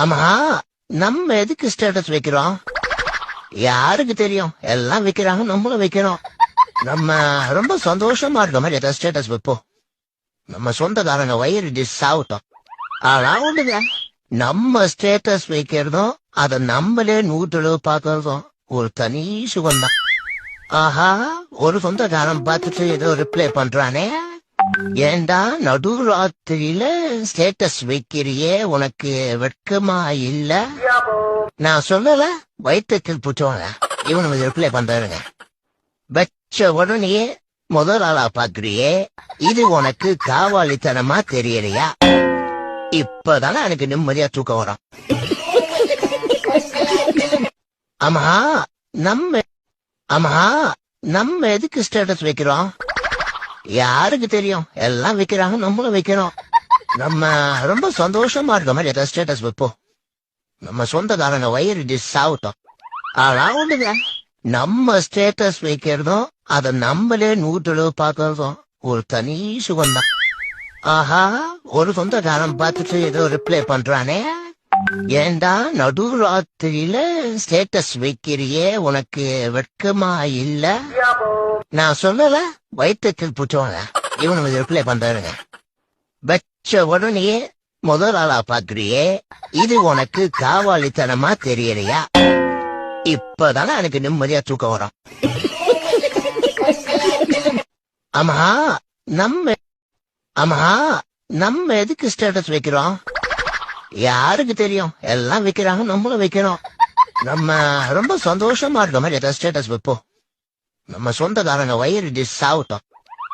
ஆமா நம்ம எதுக்கு ஸ்டேட்டஸ் வைக்கிறோம்? யாருக்கு தெரியும்? எல்லாம் வைக்கிறாங்க நம்மளும் வைக்கிறோம் நம்ம ரொம்ப சந்தோஷமா இருக்க மாதிரி ஏதாவது ஸ்டேட்டஸ் வைப்போம். நம்ம சொந்தக்காரங்க வயிறு டிஸ் ஆகட்டும் ஆனா ஒண்ணுதான் நம்ம ஸ்டேட்டஸ் வைக்கிறதும் அதை நம்மளே நூற்றளவு பார்க்கறதும் ஒரு தனி சுகம்தான். ஆஹா ஒரு சொந்தக்காரன் பார்த்துட்டு ஏதோ ரிப்ளை பண்றானே. ஏண்டா நடு ராத்திரியில ஸ்டேட்டஸ் வைக்கிறியே உனக்கு வெட்கமா இல்ல? நான் சொல்லல வயிற்றுக்கில் புற்றோங்க இவனுக்கு ரிப்ளை பண்றாருங்க வச்ச உடனே முதல் ஆளா பாக்குறியே இது உனக்கு காவாலித்தனமா தெரியலையா? இப்பதானே எனக்கு நிம்மதியா தூக்கம் வரும். ஆமா நம்ம ஆமா நம்ம எதுக்கு ஸ்டேட்டஸ் வைக்கிறோம்? யாருக்கு தெரியும்? எல்லாம் வைக்கிறாங்க நம்மளும் வைக்கிறோம் நம்ம ரொம்ப சந்தோஷமா இருக்க மாதிரி ஏதாவது ஸ்டேட்டஸ் வைப்போம் நம்ம சொந்தக்காரங்க வயிறு டிஸ் ஆகட்டும் ஆனா ஒண்ணுங்க. நம்ம ஸ்டேட்டஸ் வைக்கிறதும் அதை நம்மளே நூற்றளவு பார்க்கறதும் ஒரு தனி சுகம்தான். ஆஹா ஒரு சொந்தக்காரன் பார்த்துட்டு ஏதோ ரிப்ளை பண்றானே. ஏண்டா நடு ராத்திரியில ஸ்டேட்டஸ் வைக்கிறியே உனக்கு வெட்கமா இல்ல? நான் சொல்லல வயிற்றுக்கு புற்றோங்க இவனுக்கு ரிப்ளை பண்றாருங்க பட் உடனே முதல் ஆளா பாக்குறியே இது உனக்கு காவாலித்தனமா தெரியலையா? இப்பதானே எனக்கு நிம்மதியா தூக்கம் வரும். ஆமா நம்ம ஆமா நம்ம எதுக்கு ஸ்டேட்டஸ் வைக்கிறோம்? யாருக்கு தெரியும்? எல்லாம் வைக்கிறாங்க நம்மளும் வைக்கிறோம் நம்ம ரொம்ப சந்தோஷமா இருக்க மாதிரி ஏதாவது ஸ்டேட்டஸ் வைப்போம். நம்ம சொந்தக்காரங்க வயிறு டிஸ் ஆகட்டும்.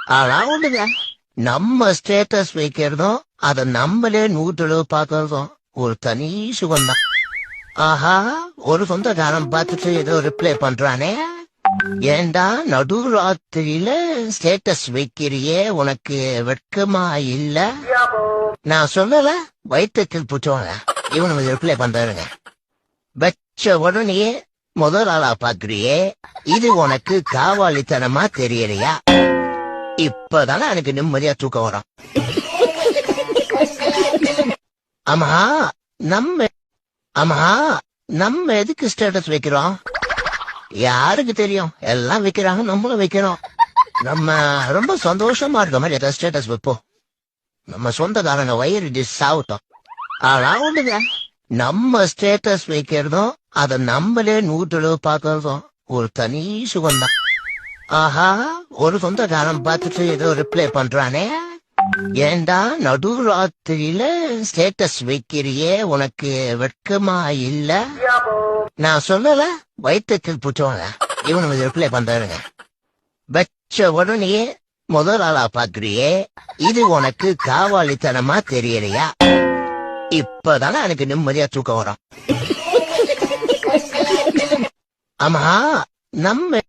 ஆனா ஒண்ணுதான் நம்ம ஸ்டேட்டஸ் வைக்கிறதும் அதை நம்மளே நூற்றளவு பார்க்கறதும் ஒரு தனி சுகம்தான். ஆஹா ஒரு சொந்தக்காரன் பார்த்துட்டு ஏதோ ரிப்ளை பண்றானே. ஏண்டா நடு ராத்திரியில ஸ்டேட்டஸ் வைக்கிறியே உனக்கு வெட்கமா இல்ல? நான் சொல்லல வயிற்றுக்கில் புற்றோங்க இவனுக்கு ரிப்ளை பண்றாருங்க. வச்ச உடனே முதல் ஆளா பாக்குறியே இது உனக்கு காவாலித்தனமா தெரியலையா? இப்பதானே எனக்கு நிம்மதியா தூக்கம் வரும். ஆமா நம்ம ஆமா நம்ம எதுக்கு ஸ்டேட்டஸ் வைக்கிறோம்? யாருக்கு தெரியும்? எல்லாம் வைக்கிறாங்க நம்மளும் வைக்கிறோம் நம்ம ரொம்ப சந்தோஷமா இருக்க மாதிரி ஏதாவது ஸ்டேட்டஸ் வைப்போம். நம்ம சொந்தக்காரங்க வயிறு டிஸ் ஆகட்டும். ஆனா ஒண்ணுங்க நம்ம ஸ்டேட்டஸ் வைக்கிறதும் அதை நம்மளே நூற்றளவு பார்க்கறதும் ஒரு தனி சுகம்தான். ஆஹா ஒரு சொந்தக்காரன் பார்த்துட்டு ஏதோ ரிப்ளை பண்றானே. ஏண்டா நடு ராத்திரியில ஸ்டேட்டஸ் வைக்கிறியே உனக்கு வெட்கமா இல்ல? நான் சொல்லல வயிற்றுக்கு புற்றோங்க இவனுக்கு ரிப்ளை பண்றாருங்க வச்ச உடனே முதல் ஆளா பாக்குறியே இது உனக்கு காவாலித்தனமா தெரியலையா? இப்பதானே எனக்கு நிம்மதியா தூக்கம் வரும். ஆமா நம்ம